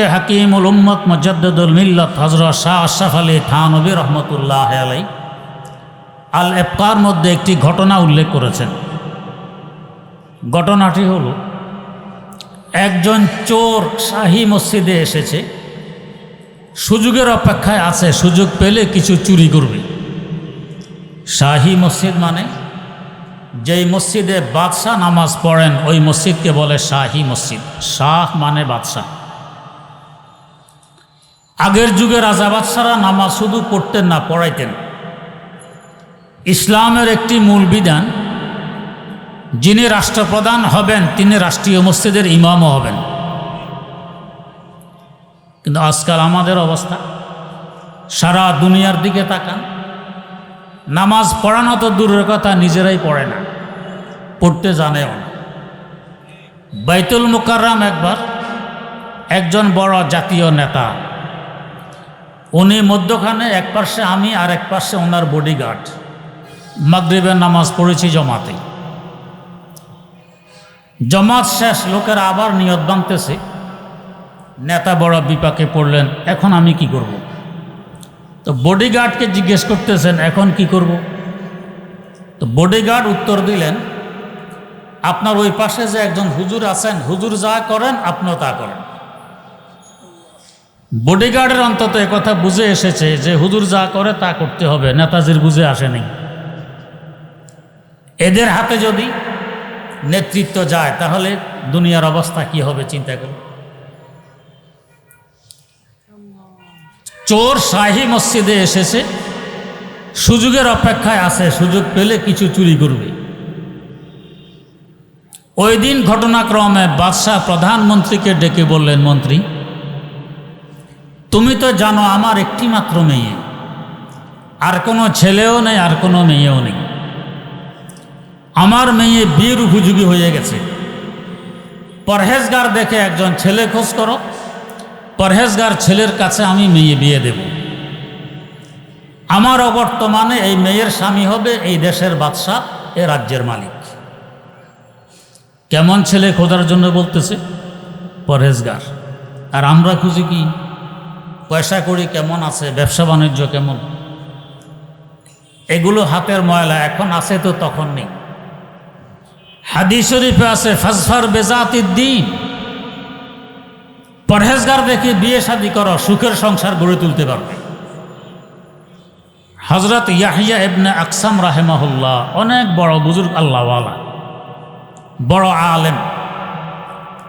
ফকে হাকিমুল উম্মত মজদ্দুল মিল্লত হজরত শাহ আশরাফ আলী থানবী রহমতুল্লাহ আলাই আল এফকার মধ্যে একটি ঘটনা উল্লেখ করেছেন। ঘটনাটি হল, একজন চোর শাহী মসজিদে এসেছে, সুযোগের অপেক্ষায় আছে, সুযোগ পেলে কিছু চুরি করবে। শাহী মসজিদ মানে যেই মসজিদে বাদশাহ নামাজ পড়েন, ওই মসজিদকে বলে শাহী মসজিদ। শাহ মানে বাদশাহ। আগের যুগে রাজা বাদশারা নামাজ শুধু পড়তেন না, পড়াইতেন। ইসলামের একটি মূল বিধান, যিনি রাষ্ট্রপ্রধান হবেন, তিনি রাষ্ট্রীয় মসজিদের ইমামও হবেন। কিন্তু আজকাল আমাদের অবস্থা, সারা দুনিয়ার দিকে তাকান, নামাজ পড়ানো তো দূরের কথা, নিজেরাই পড়ে না, পড়তে জানেও না। বাইতুল মুকাররাম একবার একজন বড় জাতীয় নেতা উনি মধ্যখানে, এক পাশে আমি আর এক পাশে ওনার বডিগার্ড মাগরিবের নামাজ পড়েছি জমাতে জমাত শেষ, লোকেরা আবার নিয়ত বাঁধতেছে নেতা বড় বিপাকে পড়লেন, এখন আমি কি করব। তো বডিগার্ডকে জিজ্ঞেস করতেছেন, এখন কি করব। তো বডিগার্ড উত্তর দিলেন, আপনার ওই পাশে যে একজন হুজুর আছেন, হুজুর যা করেন, আপনিও তা করেন বডিগার্ডের অন্তত কথা বুঝে এসেছে যে হুজুর যা করে তা করতে হবে, নেতাজির বুঝে আসেনি। এদের হাতে যদি নেতৃত্ব যায়, তাহলে দুনিয়ার অবস্থা কি হবে চিন্তা করুন। চোর শাহী মসজিদে এসেছে, সুযোগের অপেক্ষায় আছে, সুযোগ পেলে কিছু চুরি করবে। ওই দিন ঘটনাক্রমে বাদশাহ প্রধানমন্ত্রীকে ডেকে বললেন, মন্ত্রী তুমি তো জানো আমার একটি মাত্র মেয়ে। আর কোনো ছেলেও নেই, আর কোনো মেয়েও নেই। আমার মেয়ে বীর উপযোগী হয়ে গেছে। পরহেজগার দেখে একজন ছেলে খোঁজ করো। পরহেজগার ছেলের কাছে আমি মেয়ে বিয়ে দেব। আমার অবর্তমানে এই মেয়ের স্বামী হবে এই দেশের বাদশাহ, এ রাজ্যের মালিক। কেমন ছেলে খোঁজার জন্য বলতেছে? পরহেজগার। আর আমরা খুঁজি কি? পয়সা করি কেমন আছে? ব্যবসা বাণিজ্য কেমন? এগুলো হাতের ময়লা, এখন আছে তো তখন নেই। হাদিস শরীফে আছে, ফাজফার বেজাতির দিন। পরহেজগার দেখে বিয়ে শাদি করো, সুখের সংসার গড়ে তুলতে পারবে। হজরত ইয়াহিয়া এবনে আকসাম রাহেমাহুল্লাহ, অনেক বড় বুজুর্গ আল্লাহওয়ালা, বড় আলেম।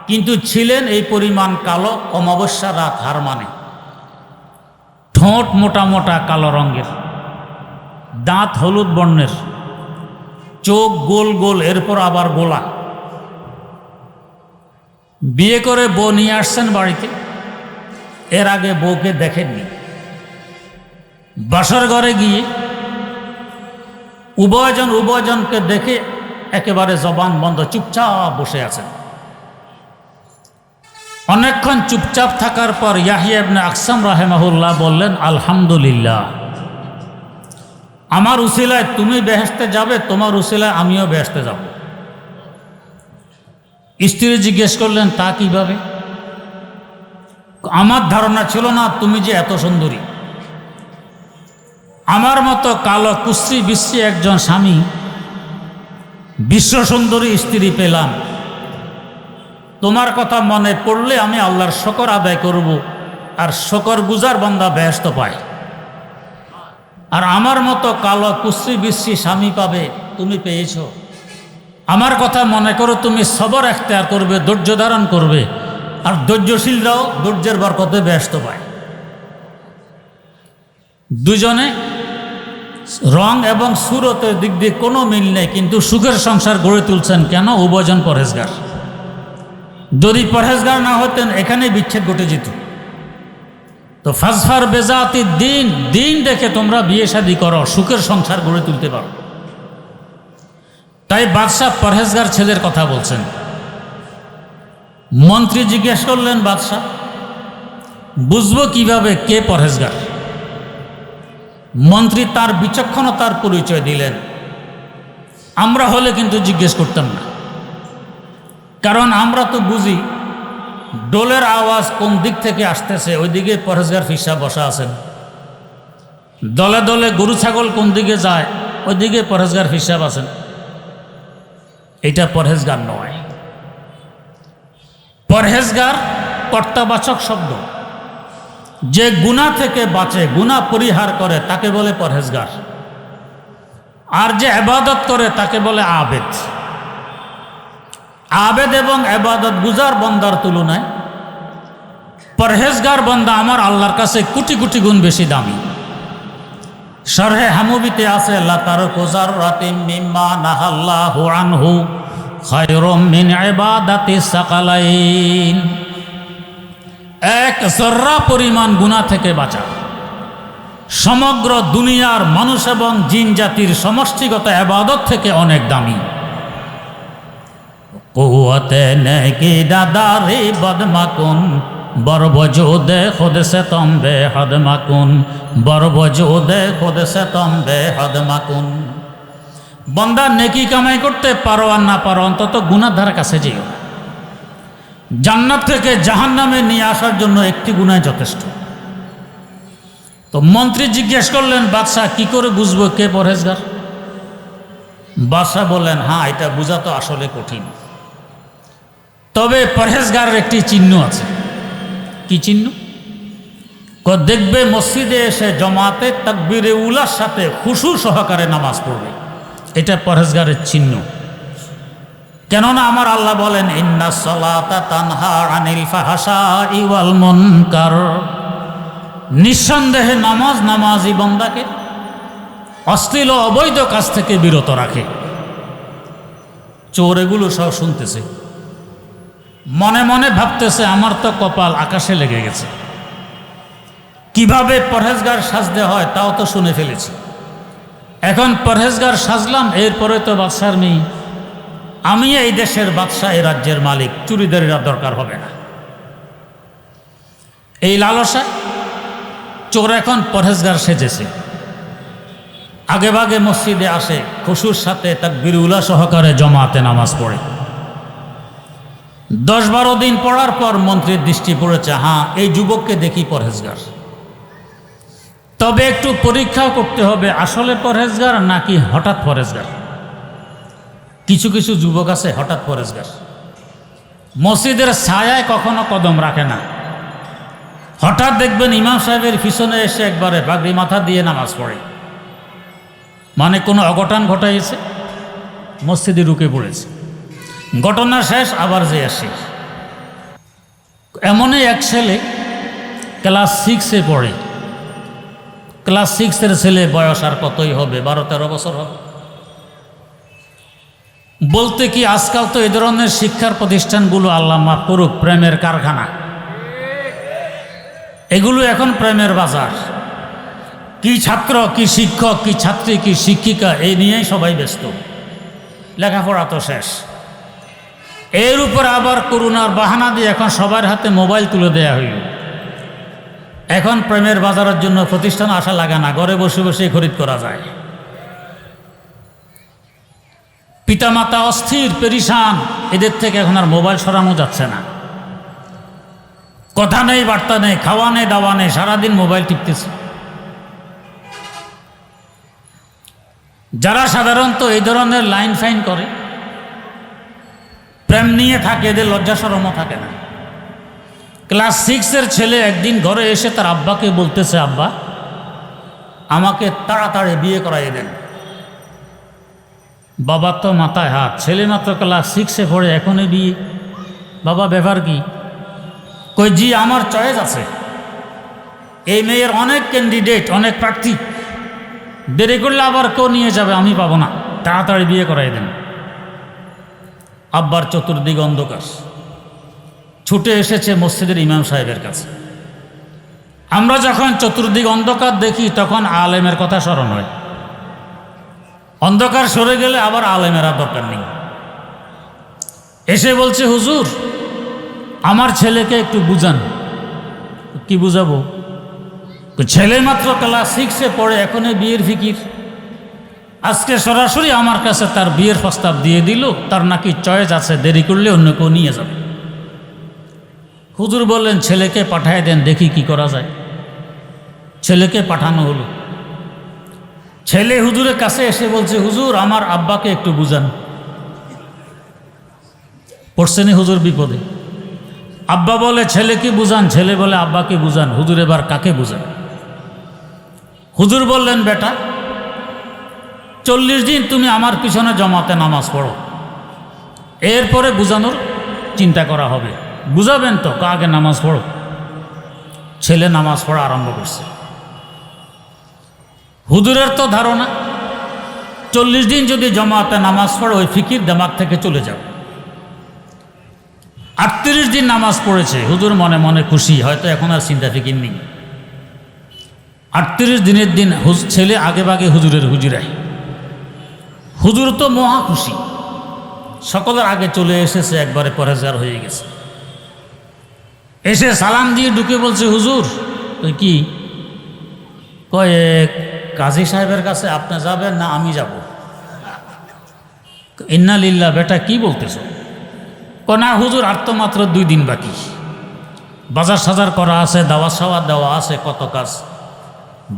কিন্তু ছিলেন এই পরিমাণ কালো অমাবস্যা রাত হার মানে। ঠোঁট মোটা মোটা কালো রঙের, দাঁত হলুদ বর্ণের, চোখ গোল গোল, এরপর আবার গোলা। বিয়ে করে বউ নিয়ে আসছেন বাড়িতে, এর আগে বউকে দেখেননি। বাসর ঘরে গিয়ে উভয়জন উভয়জনকে দেখে একেবারে জবান বন্ধ, চুপচাপ বসে আছেন। অনেকক্ষণ চুপচাপ থাকার পর ইয়াহিয়াবনে আকসাম রাহেমাহুল্লাহ বললেন, আলহামদুলিল্লাহ। আমার উসিলায় তুমি বেহেস্তে যাবে, তোমার উসিলায় আমিও বেহেস্তে যাব। স্ত্রী জিজ্ঞেস করলেন, তা কীভাবে? আমার ধারণা ছিল না, তুমি যে এত সুন্দরী। আমার মতো কালো কুশ্রী বিশ্রী একজন স্বামী, বিশ্ব সুন্দরী স্ত্রী পেলাম। তোমার কথা মনে পড়লে আমি আল্লাহর শকর আদায় করব, আর শকর গুজার বন্দা ব্যস্ত পায়। আর আমার মতো কালো কুশ্রী বিশ্রী স্বামী পাবে, তুমি পেয়েছ। আমার কথা মনে করো, তুমি সবর এখতেয়ার করবে, ধৈর্য ধারণ করবে, আর ধৈর্যশীলরাও ধৈর্যের বরকতে ব্যস্ত পায়। দুজনে রং এবং সুরতের দিক দিয়ে কোনো মিল নেই, কিন্তু সুখের সংসার গড়ে তুলছেন কেন? উভয়জন পরহেজগার। যদি পরহেজগার না হতেন এখানে বিচ্ছেদ ঘটে যেত। তো ফাজফার বেজাতি দিন দিন দেখে তোমরা বিয়ে শাদি করো, সুখের সংসার গড়ে তুলতে পারো। তাই বাদশাহ পরহেজগার ছেলের কথা বলছেন। মন্ত্রী জিজ্ঞেস করলেন বাদশাহ, বুঝব কীভাবে কে পরহেজগার? মন্ত্রী তার বিচক্ষণতার পরিচয় দিলেন। আমরা হলে কিন্তু জিজ্ঞেস করতাম না। কারণ আমরা তো বুঝি ডোলের আওয়াজ কোন দিক থেকে আসতেছে, ওইদিকে পরেশগার ফিসা বসা আছেন। দলে দলে গরু ছাগল কোন দিকে যায়, ওইদিকে পরেশগার ফিসাব আছেন এটা পরহেজগার নয়। পরহেজগার কর্তাবাচক শব্দ। যে গুণা থেকে বাঁচে, গুণা পরিহার করে, তাকে বলে পরহেজগার। আর যে আবাদত করে, তাকে বলে আবেদ। আবেদ এবং আবাদত গুজার বন্দার তুলনায় পরহেজগার বন্দা আমার আল্লাহর কাছে কোটি কোটি গুণ বেশি দামি। সরহে হামুবিতে আছে কোজার মিম্মা মিন সাকালাইন। এক জর্রা পরিমাণ গুণা থেকে বাঁচা। সমগ্র দুনিয়ার মানুষ এবং জিন জাতির সমষ্টিগত আবাদত থেকে অনেক দামি। কুয়াতে নেকি দাদারি বদমাকুন, বরবজুদে খুদ সে তম্বে হদমাকুন, বরবজুদে খুদ সে তম্বে হদমাকুন। বন্দা নেকি কামাই করতে পারো আর না পারো, অন্তত গুণাধার কাছে যেও। জান্নাত থেকে জাহান নামে নিয়ে আসার জন্য একটি গুণায় যথেষ্ট। তো মন্ত্রী জিজ্ঞেস করলেন, বাদশাহ, কি করে বুঝব কে পরহেজগার? বাদশাহ বললেন হ্যাঁ এটা বোঝা তো আসলে কঠিন। তবে পরহেজগারের একটি চিহ্ন আছে। কি চিহ্ন? দেখবে মসজিদে এসে জমাতে তাকবিরে উলার সাথে খুশু সহকারে নামাজ পড়বে। এটা পরহেজগারের চিহ্ন। কেননা আমার আল্লাহ বলেন, ইন্না সলাতা তানহা আনিল ফাহাসা ইওয়াল মুনকার। নিঃসন্দেহে নামাজ নামাজি বন্দাকে অশ্লীল অবৈধ কাজ থেকে বিরত রাখে। চোর এগুলো সব শুনতেছে। মনে মনে ভাবতেছে, আমার তো কপাল আকাশে লেগে গেছে। কীভাবে পরহেজগার সাজতে হয় তাও তো শুনে ফেলেছি। এখন পরহেজগার সাজলাম, এরপরে তো বাদশার মেয়ে আমি এই দেশের বাদশাহ এই রাজ্যের মালিক, চুরিদারিরা দরকার হবে না। এই লালসা, চোর এখন পরহেজগার সেজেছে। আগে ভাগে মসজিদে আসে, খুশুর সাথে তার বিরুলা সহকারে জমাতে নামাজ পড়ে। দশ বারো দিন পড়ার পর মন্ত্রীর দৃষ্টি পড়েছে হ্যাঁ এই যুবককে দেখি পরহেজগার। তবে একটু পরীক্ষাও করতে হবে, আসলে পরহেজগার নাকি হঠাৎ পরহেজগার? কিছু কিছু যুবক আছে হঠাৎ পরেজগার মসজিদের ছায়ায় কখনো কদম রাখে না। হঠাৎ দেখবেন ইমাম সাহেবের পিছনে এসে একবারে বাগড়ি মাথা দিয়ে নামাজ পড়ে। মানে কোনো অঘটন ঘটাইছে? মসজিদে ঢুকে পড়েছে। ঘটনা শেষ, আবার যে আসে। এমনই এক ছেলে ক্লাস সিক্সে পড়ে। ক্লাস সিক্সের ছেলে বয়স আর কতই হবে? বারো, তেরো বছর হবে। বলতে কি আজকাল তো এ ধরনের শিক্ষার প্রতিষ্ঠানগুলো আল্লাহ মাফ করুক, প্রেমের কারখানা। এগুলো এখন প্রেমের বাজার। কি ছাত্র, কি শিক্ষক, কি ছাত্রী, কি শিক্ষিকা, এই নিয়েই সবাই ব্যস্ত। লেখাপড়া তো শেষ। এর উপর আবার করুণার বাহানা দিয়ে এখন সবার হাতে মোবাইল তুলে দেয়া হইল। এখন প্রেমের বাজারের জন্য প্রতিষ্ঠান আসা লাগে না, ঘরে বসে বসে খরিদ করা যায়। পিতামাতা অস্থির পেরিসান এদের থেকে এখন আর মোবাইল সরানো যাচ্ছে না। কথা নেই, বার্তা নেই, খাওয়া নেই, দাওয়া নেই, সারাদিন মোবাইল টিপতেছে। যারা সাধারণত এই ধরনের লাইন ফাইন করে প্রেম নিয়ে থাকে, এদের লজ্জা সরমও থাকে না। ক্লাস সিক্সের ছেলে একদিন ঘরে এসে তার আব্বাকে বলতেছে, আব্বা, আমাকে তাড়াতাড়ি বিয়ে করাই দেন। বাবা তো মাথায় হাত, ছেলে মাত্র ক্লাস সিক্সে পড়ে, এখনই বিয়ে। বাবা, ব্যাপার কি? কই, জি, আমার চয়েস আছে। এই মেয়ের অনেক ক্যান্ডিডেট অনেক প্রার্থী। দেরি করলে আবার কেউ নিয়ে যাবে, আমি পাবো না। তাড়াতাড়ি বিয়ে করাই দেন। আব্বার চতুর্দিক অন্ধকার। ছুটে এসেছে মসজিদের ইমাম সাহেবের কাছে। আমরা যখন চতুর্দিক অন্ধকার দেখি, তখন আলেমের কথা স্মরণ হয়। অন্ধকার সরে গেলে আবার আলেমেরা দরকার নেই। এসে বলছে, হুজুর, আমার ছেলেকে একটু বুঝান। কি বুঝাবো? ছেলে মাত্র ক্লাস সিক্সে পড়ে, এখনই বিয়ের ফিকির। আজকে সরাসরি আমার কাছে তার বিয়ের প্রস্তাব দিয়ে দিল, তার নাকি চয়েস আছে, দেরি করলে অন্য কেউ নিয়ে যাবে। হুজুর বললেন, ছেলেকে পাঠায় দেন, দেখি কি করা যায়। ছেলেকে পাঠানো হলো। ছেলে হুজুরের কাছে এসে বলছে, হুজুর, আমার আব্বাকে একটু বুঝান। পড়ছেনি হুজুর বিপদে। আব্বা বলে ছেলেকে বুঝান? ছেলে বলে, আব্বাকে বুঝান। হুজুর এবার কাকে বুঝান হুজুর বললেন, বেটা চল্লিশ দিন তুমি আমার পিছনে জমাতে নামাজ পড়ো। এরপরে বুঝানোর চিন্তা করা হবে। বুঝাবেন তো কাকে নামাজ পড়ো? ছেলে নামাজ পড়া আরম্ভ করছে। হুদুরের তো ধারণা, চল্লিশ দিন যদি জমাতে নামাজ পড়ো, ওই ফিকির দেমাগ থেকে চলে যাবে। আটত্রিশ দিন নামাজ পড়েছে, হুজুর মনে মনে খুশি, হয়তো এখন আর চিন্তা ফিকির নেই। আটত্রিশ দিনের দিন ছেলে আগে বাগে হুজুরের হুজুরায় হুজুর তো মহা খুশি। সকলের আগে চলে এসেছে, একবারে পরেজার হয়ে গেছে। এসে সালাম দিয়ে ঢুকে বলছে, হুজুর, তুই কি? কয়ে, কাজী সাহেবের কাছে আপনি যাবেন না আমি যাব। ইন্না লিল্লা বেটা, কি বলতেছ? না হুজুর, আর তো মাত্র দুই দিন বাকি। বাজার সাজার করা আছে দাওয়া সাওয়া দেওয়া আছে, কত কাজ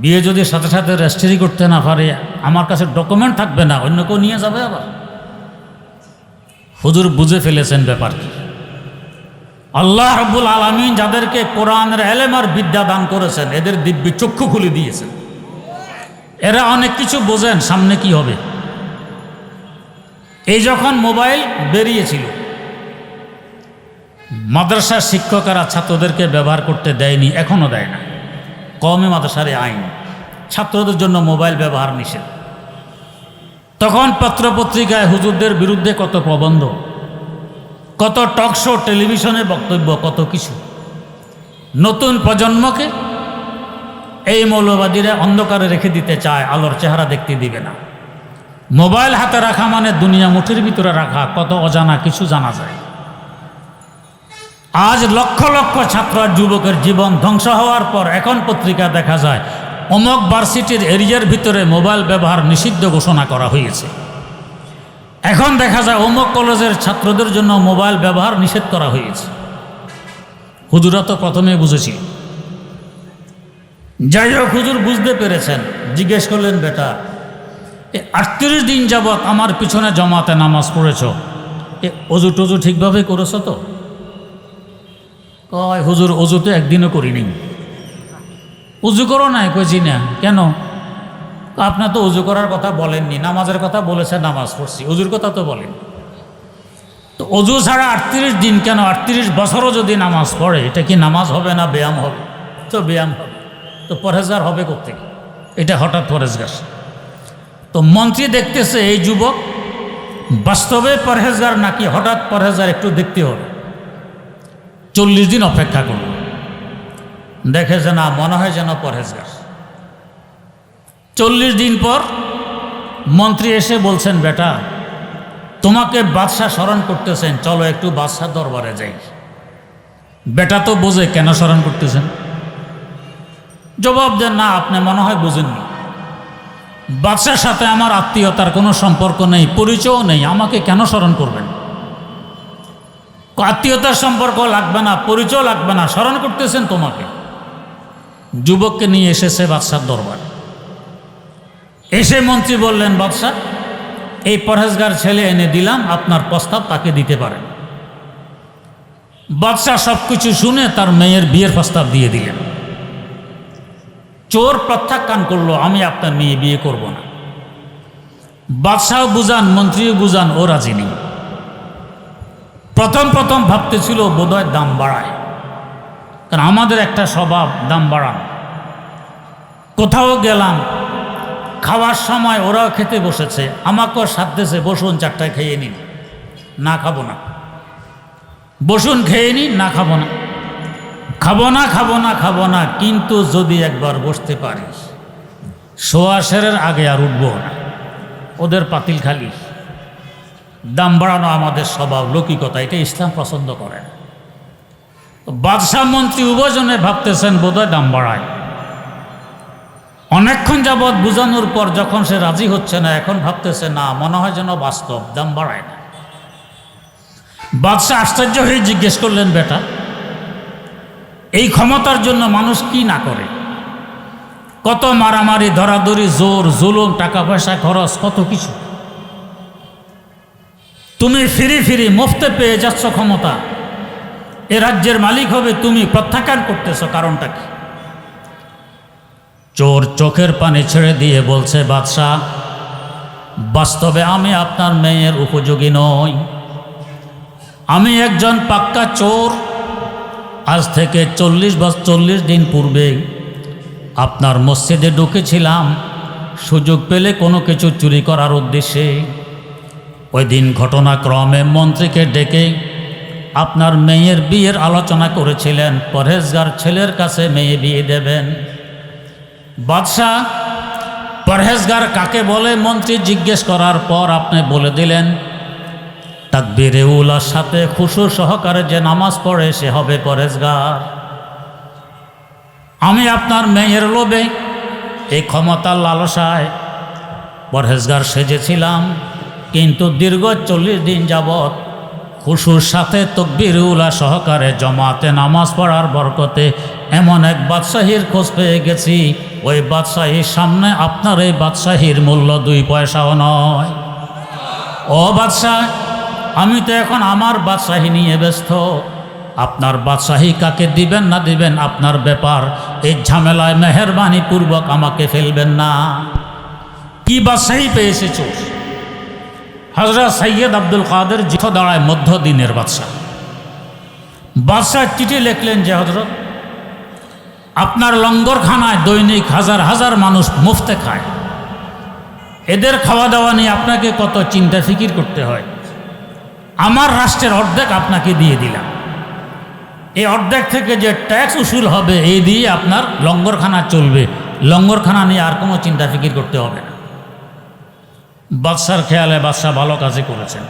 বিয়ে যদি সাথে সাথে রেজিস্ট্রি করতে না পারে, আমার কাছে ডকুমেন্ট থাকবে না, অন্য কেউ নিয়ে যাবে আবার। হুজুর বুঝে ফেলেছেন ব্যাপার আল্লাহ রব্বুল আলমিন যাদেরকে কোরআনের এলেম আর বিদ্যা দান করেছেন, এদের দিব্যি চক্ষু খুলে দিয়েছেন। এরা অনেক কিছু বোঝেন, সামনে কি হবে। এই যখন মোবাইল বেরিয়েছিল, মাদ্রাসার শিক্ষকেরা ছাত্রদেরকে ব্যবহার করতে দেয়নি এখনও দেয় না। কমে মাদ্রাসার আইন। ছাত্রদের জন্য মোবাইল ব্যবহার নিষেধ। তখন পত্রপত্রিকায় হুজুরদের বিরুদ্ধে কত প্রবন্ধ, কত টক শো টেলিভিশনে বক্তব্য, কত কিছু। নতুন প্রজন্মকে এই মৌলবাদীরা অন্ধকারে রেখে দিতে চায়, আলোর চেহারা দেখতে দিবে না। মোবাইল হাতে রাখা মানে দুনিয়া মুঠির ভিতরে রাখা, কত অজানা কিছু জানা যায়। আজ লক্ষ লক্ষ ছাত্র যুবকের জীবন ধ্বংস হওয়ার পর এখন পত্রিকা দেখা যায়, অমক ভার্সিটির এরিয়ার ভিতরে মোবাইল ব্যবহার নিষিদ্ধ ঘোষণা করা হয়েছে। এখন দেখা যায় অমক কলেজের ছাত্রদের জন্য মোবাইল ব্যবহার নিষেধ করা হয়েছে। হুজুরা তো প্রথমে বুঝেছি। যাই হোক, হুজুর বুঝতে পেরেছেন। জিজ্ঞেস করলেন, বেটা, এ আটত্রিশ দিন যাবৎ আমার পিছনে জমাতে নামাজ পড়েছ? এ অজু টজু ঠিকভাবে করেছ তো? কয়, হুজুর, অজু তো একদিনও করিনি। উজু করো নাই? কইছি না। কেন? আপনার তো উজু করার কথা বলেননি, নামাজের কথা বলেছে, নামাজ পড়ছি। উজুর কথা তো বলেন। তো অজু ছাড়া আটত্রিশ দিন কেন? আটত্রিশ বছরও যদি নামাজ পড়ে, এটা কি নামাজ হবে না ব্যায়াম হবে? তো ব্যায়াম হবে। তো পরেজগার হবে কোথেকে এটা হঠাৎ পরেজগার তো মন্ত্রী দেখতেছে এই যুবক, বাস্তবে পরহেজগার নাকি হঠাৎ পরহেজগার একটু দেখতে হবে। চল্লিশ দিন অপেক্ষা করল দেখে যে না মনে হয় যেন পরহেজগার। চল্লিশ দিন পর মন্ত্রী এসে বলছেন, বেটা, তোমাকে বাদশাহ স্মরণ করতেছেন, চলো একটু বাদশাহ দরবারে যাই। বেটা তো বোঝে, কেন স্মরণ করতেছেন? জবাব দেন, না, আপনি মনে হয় বুঝেননি। বাদশার সাথে আমার আত্মীয়তার কোনো সম্পর্ক নেই, পরিচয়ও নেই, আমাকে কেন স্মরণ করবেন? আত্মীয়তার সম্পর্ক লাগবে না, পরিচয় লাগবে না, স্মরণ করতেছেন তোমাকে। যুবককে নিয়ে এসেছে বাদশার দরবার। এসে মন্ত্রী বললেন, বাদশাহ, এই পরহেজগার ছেলে এনে দিলাম, আপনার প্রস্তাব তাকে দিতে পারেন। বাদশাহ সব কিছু শুনে তার মেয়ের বিয়ের প্রস্তাব দিয়ে দিলেন। চোর প্রত্যাখ্যান করল, আমি আপনার মেয়ে বিয়ে করব না। বাদশাহ বুঝান, মন্ত্রীও বুঝান, ও রাজি নেই। প্রথম প্রথম ভাবতেছিল বোধহয় দাম বাড়ায়। কারণ আমাদের একটা স্বভাব, দাম বাড়ান। কোথাও গেলাম, খাওয়ার সময় ওরাও খেতে বসেছে, আমাকেও সাথেছে বসুন চারটায় খেয়ে নিন। না খাব না। বসুন খেয়ে নিন, না খাব না। খাব না খাব না খাব না, কিন্তু যদি একবার বসতে পারিস, সোয়া সেরের আগে আর উঠবো না। ওদের পাতিল খালি। দাম বাড়ানো আমাদের স্বভাব, লৌকিকতা, এটা ইসলাম পছন্দ করে না। বাদশাহ মন্ত্রী উভয়জনে ভাবতেছেন, বোধহয় দাম বাড়ায়। অনেকক্ষণ যাবৎ বোঝানোর পর যখন সে রাজি হচ্ছে না, এখন ভাবতেছে, না, মনে হয় যেন বাস্তব, দাম বাড়ায় না। বাদশাহ আশ্চর্য হয়ে জিজ্ঞেস করলেন, বেটা, এই ক্ষমতার জন্য মানুষ কি না করে? কত মারামারি, ধরাধরি, জোর, জুলুম, টাকা পয়সা, খরচ, কত কিছু? তুমি ফিরি ফিরি মুফতে পেয়ে যাচ্ছ ক্ষমতা। এ রাজ্যের মালিক হবে তুমি, প্রত্যাখ্যান করতেছ কারণটা কি? চোর চোখের পানি ছেড়ে দিয়ে বলছে, বাদশাহ, বাস্তবে আমি আপনার মেয়ের উপযোগী নই। আমি একজন পাক্কা চোর। আজ থেকে চল্লিশ বা চল্লিশ দিন পূর্বে আপনার মসজিদে ঢুকেছিলাম। সুযোগ পেলে কোনো কিছু চুরি করার উদ্দেশ্যে। ওই দিন ঘটনাক্রমে মন্ত্রীকে ডেকে আপনার মেয়ের বিয়ের আলোচনা করেছিলেন, পরহেজগার ছেলের কাছে মেয়ে বিয়ে দেবেন। বাদশাহ, পরহেজগার কাকে বলে মন্ত্রী জিজ্ঞেস করার পর আপনি বলে দিলেন, তাকবিরে উলার সাথে খুশু সহকারে যে নামাজ পড়ে সে হবে পরহেজগার। আমি আপনার মেয়ের লোভে এই ক্ষমতার লালসায় পরহেজগার সেজেছিলাম। কিন্তু দীর্ঘ চল্লিশ দিন যাবৎ খুশুর সাথে তকবির উলা সহকারে জমাতে নামাজ পড়ার বরকতে এমন এক বাদশাহীর খোঁজ পেয়ে গেছি, ওই বাদশাহীর সামনে আপনার এই বাদশাহীর মূল্য দুই পয়সাও নয়। ও বাদশাহ, আমি তো এখন আমার বাদশাহী নিয়ে ব্যস্ত। আপনার বাদশাহী কাকে দিবেন না দিবেন আপনার ব্যাপার, এই ঝামেলায় মেহরবানি পূর্বক আমাকে ফেলবেন না। কি বাদশাহী পেয়েছে চোর? হজরত সৈয়দ আব্দুল কাদের জিথ দাঁড়ায় মধ্য দিনের বাদশাহ। বাদশাহ চিঠি লিখলেন যে হজরত আপনার লঙ্গরখানায় দৈনিক হাজার হাজার মানুষ মুফতে খায়। এদের খাওয়া দাওয়া নিয়ে আপনাকে কত চিন্তা ফিকির করতে হয়। আমার রাষ্ট্রের অর্ধেক আপনাকে দিয়ে দিলাম। এই অর্ধেক থেকে যে ট্যাক্স উসুল হবে, এই দিয়ে আপনার লঙ্গরখানা চলবে। লঙ্গরখানা নিয়ে আর কোনো চিন্তা ফিকির করতে হবে না। বাদশার খেয়ালে বাদশাহ ভালো কাজে করেছেন।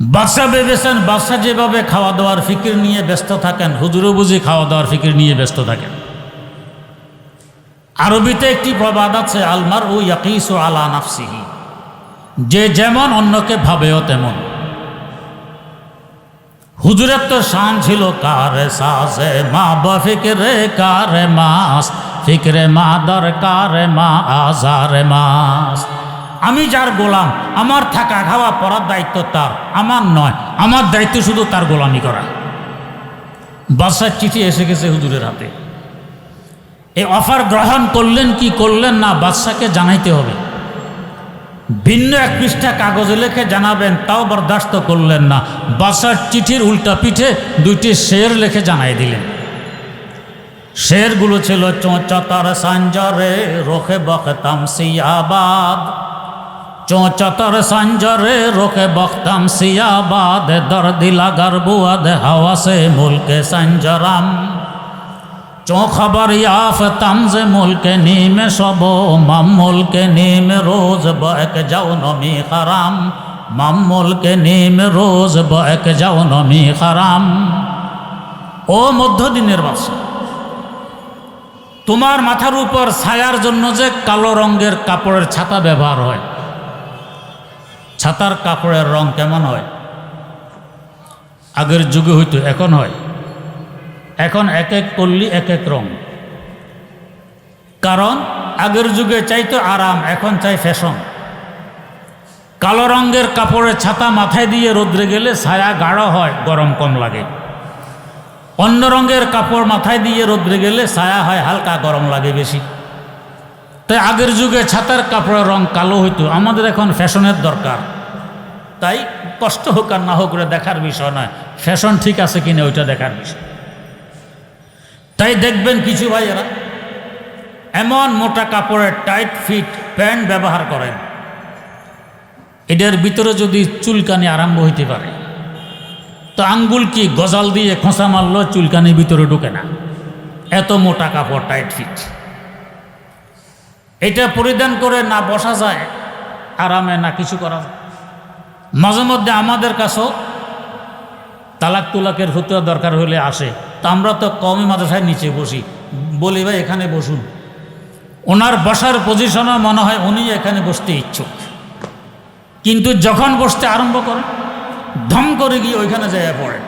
বাদশাহ ভেবেছেন, বাদশাহ যেভাবে খাওয়া দাওয়ার ফিকির নিয়ে ব্যস্ত থাকেন, হুজুরও বুঝি খাওয়া দাওয়ার ফিকির নিয়ে ব্যস্ত থাকেন। আরবিতে একটি প্রবাদ আছে আলমার ও ইয়াকিস ও আলা নাফসিহি। যে যেমন অন্যকে ভাবেও তেমন। হুজুরের তো শান ছিল, কারে সাসে মা বা ফিকরে কারে মাস? ফিকরে মা দর কারে মা, আজারে মাস। আমি যার গোলাম, আমার থাকা খাওয়া পড়ার দায়িত্ব তার, আমার নয়, আমার দায়িত্ব শুধু তার গোলামি করা। বাসার চিঠি এসে গেছে হুজুরের হাতে। এই অফার গ্রহণ করলেন কি করলেন না বাদশাকে জানাইতে হবে। ভিন্ন এক পৃষ্ঠা কাগজে লিখে জানাবেন, তাও বরদাস্ত করলেন না। বাদশার চিঠির উল্টা পিঠে দুইটি শের লিখে জানাই দিলেন। শেরগুলো ছিল চোঁচতার সাঞ্জরে, রোখে বখতাম সিয়াবাদ। চোঁচতার সাঞ্জরে রোখে বখতাম সিয়াবাদ দর্দি লাগার বুয়াদ হাওয়াসে মুলকে সঞ্জরাম। চো খবর ইয়াফ তামজে মুলকে নিমে সব মামুলকে নিমে রোজ বক যাও নমি খারাম মামুলকে নিমে রোজ বক যাও নমি খারাম ও মধ্যদিনের বাসা তোমার মাথার উপর ছায়ার জন্য যে কালো রঙের কাপড়ের ছাতা ব্যবহার হয় ছাতার কাপড়ের রং কেমন হয়? আগের যুগে হইতো এখন হয়। এখন এক এক করলি এক এক রং। কারণ আগের যুগে চাইতো আরাম, এখন চাই ফ্যাশন। কালো রঙের কাপড়ের ছাতা মাথায় দিয়ে রোদ্রে গেলে ছায়া গাঢ় হয়, গরম কম লাগে। অন্য রঙের কাপড় মাথায় দিয়ে রোদ্রে গেলে ছায়া হয়, হালকা গরম লাগে বেশি। তাই আগের যুগে ছাতার কাপড়ের রং কালো হইতো, আমাদের এখন ফ্যাশনের দরকার। তাই কষ্ট হোক আর না হোক করে দেখার বিষয় নয়। ফ্যাশন ঠিক আছে কিনা ওইটা দেখার বিষয়। তাই দেখবেন কিছু ভাইয়েরা, এমন মোটা কাপড়ের টাইট ফিট প্যান্ট ব্যবহার করেন। এটার ভিতরে যদি চুলকানি আরম্ভ হইতে পারে, তো আঙ্গুল কি গজাল দিয়ে খোঁচা মারলো চুলকানি ভিতরে ঢুকে না। এত মোটা কাপড় টাইট ফিট এটা পরিধান করে না বসা যায়, আরামে না কিছু করা যায়। মাঝে মধ্যে আমাদের কাছেও তালাক তুলাকের ফতুয়া দরকার হলে আসে। তা আমরা তো কমই মাদ্রাসায় নিচে বসি। বলি, ভাই, এখানে বসুন। ওনার বসার পজিশনও মনে হয় উনি এখানে বসতে ইচ্ছুক। কিন্তু যখন বসতে আরম্ভ করেন, ধম করে গিয়ে ওইখানে যাইয়া পড়ে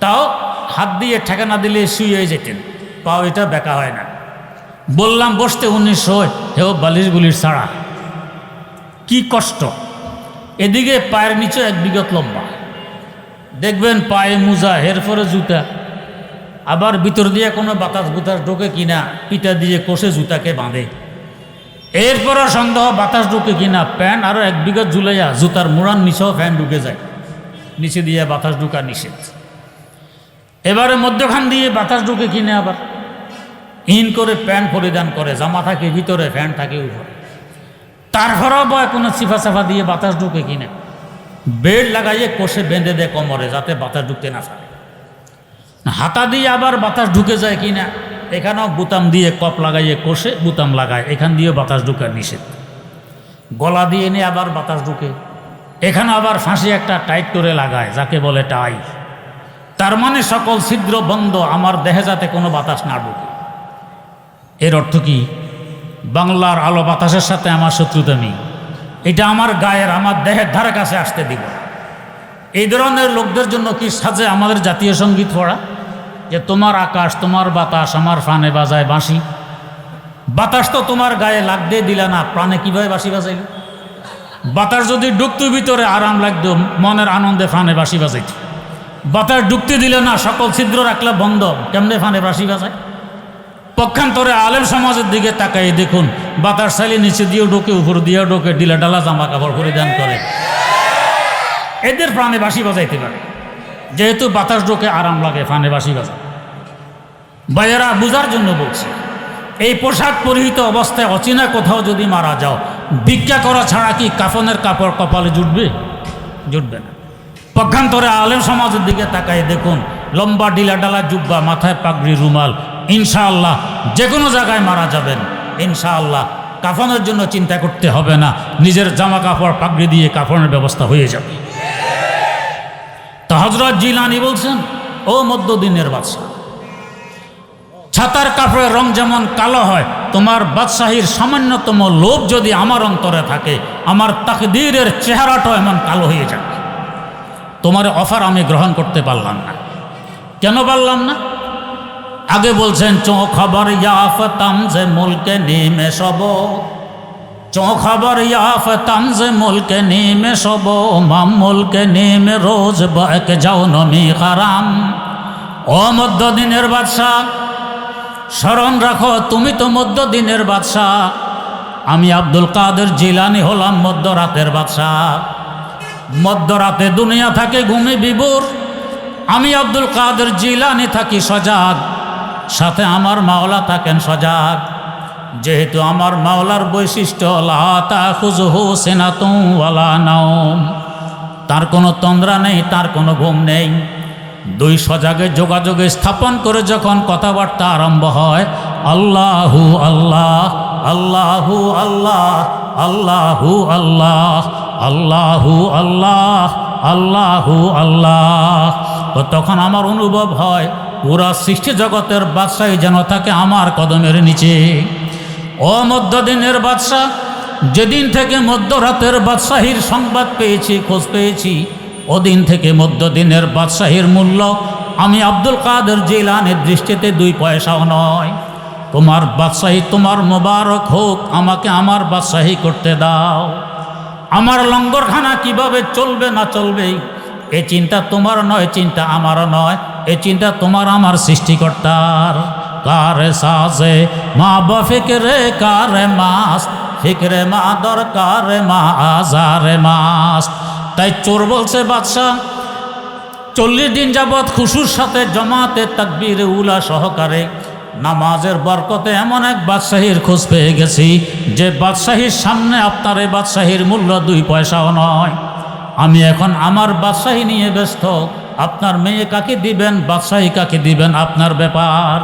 তাও হাত দিয়ে ঠেকানা দিলে শুয়ে যেতেন। পাও, এটা বেকা হয় না। বললাম, বসতে উনিশশো হেও বালিশ বুলিশ ছাড়া। কি কষ্ট? এদিকে পায়ের নিচে এক বিগত লম্বা। দেখবেন পায়ে মোজা এরপরে জুতা। আবার ভিতর দিয়ে কোনো বাতাস বুতাস ঢোকে কিনা, পিঠা দিয়ে কষে জুতাকে বাঁধে। এরপরও সন্দেহ, বাতাস ঢুকে কিনা, প্যান্ট আরও এক বিঘত ঝুলাইয়া জুতার মোড়ার নিচেও ফ্যান ঢুকে যায়। নিচে দিয়ে বাতাস ঢুকা নিষেধ। এবারে মধ্যখান দিয়ে বাতাস ঢুকে কিনে আবার। ইন করে প্যান্ট পরিধান করে, জামা থাকে, ভিতরে ফ্যান থাকে উপরে তারপরেও বয় কোনো চিফা চাফা দিয়ে বাতাস ঢুকে কিনে বেড লাগাইয়ে কষে বেঁধে দেয় কোমরে যাতে বাতাস ঢুকতে না পারে। হাতা দিয়ে আবার বাতাস ঢুকে যায় কিনা এখানেও বুতাম দিয়ে কপ লাগাইয়ে কষে বুতাম লাগায়, এখান দিয়েও বাতাস ঢুকার নিষেধ। গলা দিয়ে নিয়ে আবার বাতাস ঢুকে। এখানে আবার ফাঁসি একটা টাইট করে লাগায়, যাকে বলে টাই। তার মানে সকল ছিদ্র বন্ধ, আমার দেহে যাতে কোনো বাতাস না ঢুকে। এর অর্থ কি? বাংলার আলো বাতাসের সাথে আমার শত্রুতা নেই। এটা আমার গায়ের, আমার দেহের ধারে কাছে আসতে দিব। এই ধরনের লোকদের জন্য কি সাজে আমাদের জাতীয় সংগীত পড়া? যে তোমার আকাশ, তোমার বাতাস, আমার প্রাণে বাজায় বাঁশি। বাতাস তো তোমার গায়ে লাগতে দিলে না, প্রাণে কীভাবে বাঁশি বাজাইল? বাতাস যদি ডুবতো ভিতরে, আরাম লাগতো, মনের আনন্দে ফানে বাঁশি বাজাইত। বাতাস ডুবতে দিলে না, সকল ছিদ্র রাখলে বন্ধ, কেমনে ফানে বাঁশি বাজায়? পক্ষান্তরে আলেম সমাজের দিকে তাকাই দেখুন, বাতাস চাইলে নিচে দিয়েও ঢোকে, উপর দিয়েও ঢোকে ডিলা ডালা জামা কাপড় পরিধান করে। এদের প্রাণে বাসি বাজাইতে পারে। যেহেতু বাতাস ঢোকে, আরাম লাগে, প্রাণে বাসি বাজা ভাইয়েরা, বুঝার জন্য বলছি, এই পোশাক পরিহিত অবস্থায় অচেনা কোথাও যদি মারা যাও, ভিক্ষা করা ছাড়া কি কাফনের কাপড় কপালে জুটবে? জুটবে না। পক্ষান্তরে আলেম সমাজের দিকে তাকাই দেখুন, লম্বা ডিলা ডালা জুব্বা, মাথায় পাগড়ি, রুমাল ইনশাআল্লাহ যে কোনো জায়গায় মারা যাবেন, ইনশাআল্লাহ। কাফনের জন্য চিন্তা করতে হবে না, নিজের জামা কাপড় পাগড়ি দিয়ে কাফনের ব্যবস্থা হয়ে যাবে। তা হজরত জিলানি বলছেন, ও মধ্যদিনের বাদশাহ, ছাতার কাপড়ের রং যেমন কালো হয়, তোমার বাদশাহীর সামান্যতম লোভ যদি আমার অন্তরে থাকে, আমার তাকদীরের চেহারাটাও এমন কালো হয়ে যাবে। তোমার অফার আমি গ্রহণ করতে পারলাম না। কেন পারলাম না? আগে বলছেন চো খবর ইয়াফতাম যে মুলকে নেমে সব। চো খবর ইয়াফতাম যে মুলকে নেমে সব। মাম মুলকে নেমে রোজ বাক যাও নমি হারাম। ও মধ্যদিনের বাদশাহ, স্মরণ রাখো, তুমি তো মধ্যদিনের বাদশাহ। আমি আব্দুল কাদের জিলানি হলাম মধ্যরাতের বাদশাহ। মধ্যরাতে দুনিয়া থাকে, ঘুমে বিবুর আমি আব্দুল কাদের জিলানি থাকি সজাগ। সাথে আমার মাওলা থাকেন সজাগ। যেহেতু আমার মাওলার বৈশিষ্ট্য নাওম। তার কোনো তন্দ্রা নেই, তার কোনো ঘুম নেই। দুই সজাগে যোগাযোগে স্থাপন করে যখন কথাবার্তা আরম্ভ হয়, আল্লাহু আল্লাহ আল্লাহু আল্লাহ আল্লাহু আল্লাহ আল্লাহু আল্লাহ আল্লাহু আল্লাহ। তখন আমার অনুভব হয় পুরা সৃষ্টি জগতের বাদশাহী যেন থাকে আমার কদমের নিচে। ও মধ্যদিনের বাদশাহ, যেদিন থেকে মধ্যরাতের বাদশাহীর সংবাদ পেয়েছি, খোঁজ পেয়েছি, ওদিন থেকে মধ্যদিনের বাদশাহীর মূল্য আমি আব্দুল কাদের জিলানের দৃষ্টিতে দুই পয়সাও নয়। তোমার বাদশাহী তোমার মোবারক হোক, আমাকে আমার বাদশাহী করতে দাও। আমার লঙ্গরখানা কীভাবে চলবে না চলবে, এ চিন্তা তোমার নয়, চিন্তা আমারও নয়। এ চিন্তা তোমার আমার সৃষ্টিকর্তার। কারে সাজে মা বা ফিকরে, কারে মাস। ফিকরে মা দরকার মা আজারে মাস। তাই চোর বলছে, বাদশাহ, চল্লিশ দিন যাবৎ খুশুর সাথে জমাতে তাকবীর উলা সহকারে নামাজের বরকতে এমন এক বাদশাহীর খোঁজ পেয়ে গেছি যে বাদশাহীর সামনে আপনার এই বাদশাহীর মূল্য দুই পয়সাও নয়। আমি এখন আমার বাদশাহী নিয়ে ব্যস্ত। আপনার মেয়ে কাকে দিবেন? বাদশাহী কাকে দিবেন? আপনার ব্যাপার।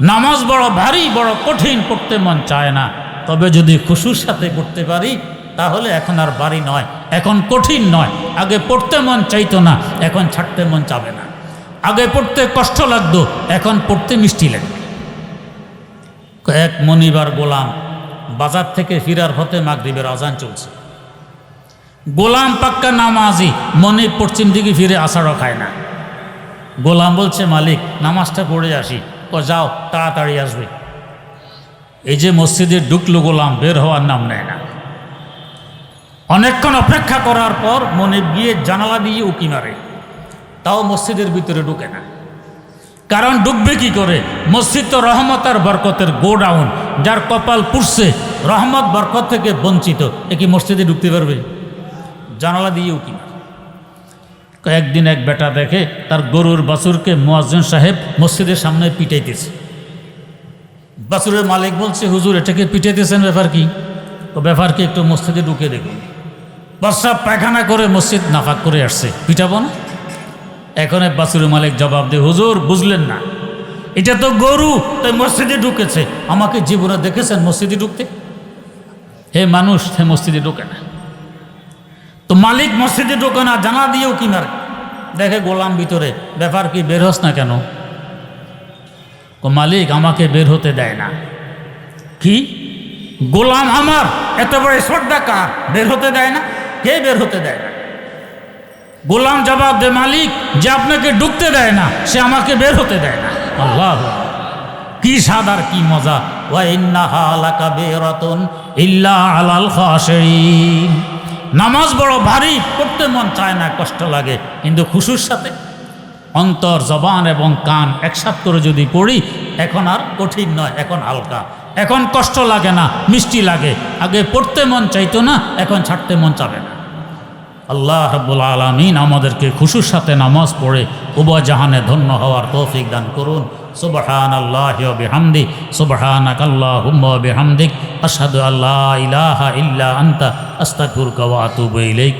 নামাজ বড় ভারী, বড় কঠিন, পড়তে মন চায় না। তবে যদি খুশুর সাথে পড়তে পারি, তাহলে এখন আর বাড়ি নয়, এখন কঠিন নয়। আগে পড়তে মন চাইতো না, এখন ছাড়তে মন চাবে না। আগে পড়তে কষ্ট লাগতো, এখন পড়তে মিষ্টি লাগবে এক মনিবার গোলাম বাজার থেকে ফিরার হতে মাগরিবের আজান চলছে। গোলাম পাক্কা নামাজি মনে পশ্চিম দিকে ফিরে আসারও খায় না। গোলাম বলছে, মালিক, নামাজটা পড়ে আসি। ও যাও, তাড়াতাড়ি আসবে। এই যে মসজিদে ঢুকলো গোলাম, বের হওয়ার নাম নেয় না। অনেকক্ষণ অপেক্ষা করার পর মনে গিয়ে জানালা দিয়ে উকি মারে। তাও মসজিদের ভিতরে ঢুকে না। কারণ ডুববে কি করে? মসজিদ তো রহমত আর বরকতের গোডাউন, যার কপাল পুষছে রহমত বরকত থেকে বঞ্চিত। এ কি মসজিদে ঢুকতে পারবে? জানালা দিয়েও কি কয়েকদিন এক বেটা দেখে তার গরুর বাছুরকে মোয়াজ্জেন সাহেব মসজিদের সামনে পিটাইতেছে। বাছুরের মালিক বলছে, হুজুর, এটাকে পিটাইতেছেন ব্যাপার কি? তো ব্যাপার কি একটু মসজিদে ঢুকে দেখুন। বর্ষা পায়খানা করে মসজিদ নাফাক করে আসছে। পিটাবো না? এখন বাছুরের মালিক জবাব দেয়, হুজুর, বুঝলেন না। এটা তো গরু, তাই মসজিদে ঢুকেছে। আমাকে জীবনে দেখেছেন মসজিদে ঢুকতে? হে মানুষ, সে মসজিদে ঢুকে না। তো মালিক মসজিদে ঢোকে না, জানা দিয়েও কি মারে? দেখে গোলাম ভিতরে, ব্যাপার কি, বের হস না কেন? মালিক, আমাকে বের হতে দেয় না। কি? গোলাম আমার, এত বড় শ্রদ্ধা কার? বের হতে দেয় না? কে বের হতে দেয় না? গোলাম জবাব দে, মালিক, যে আপনাকে ঢুকতে দেয় না, সে আমাকে বের হতে দেয় না। আল্লাহ। কি স্বাদ আর কি মজা। নামাজ বড় ভারী, পড়তে মন চায় না, কষ্ট লাগে। কিন্তু খুশুর সাথে অন্তর, জবান এবং কান একসাথ করে যদি পড়ি, এখন আর কঠিন নয়, এখন হালকা। এখন কষ্ট লাগে না, মিষ্টি লাগে। আগে পড়তে মন চাইতো না, এখন ছাড়তে মন চাবে না। আল্লাহ রাব্বুল আলমিন আমাদেরকে খুশুর সাথে নামাজ পড়ে উভয় জাহানে ধন্য হওয়ার তৌফিক দান করুন। সুবহান আল্লাহ বিহামদি সুবহানাক আল্লাহুম্মা বিহামদিক, আশহাদু আল্লা ইলাহা ইল্লা আনতা, আস্তাগফিরুকা ওয়া আতুবু ইলাইক।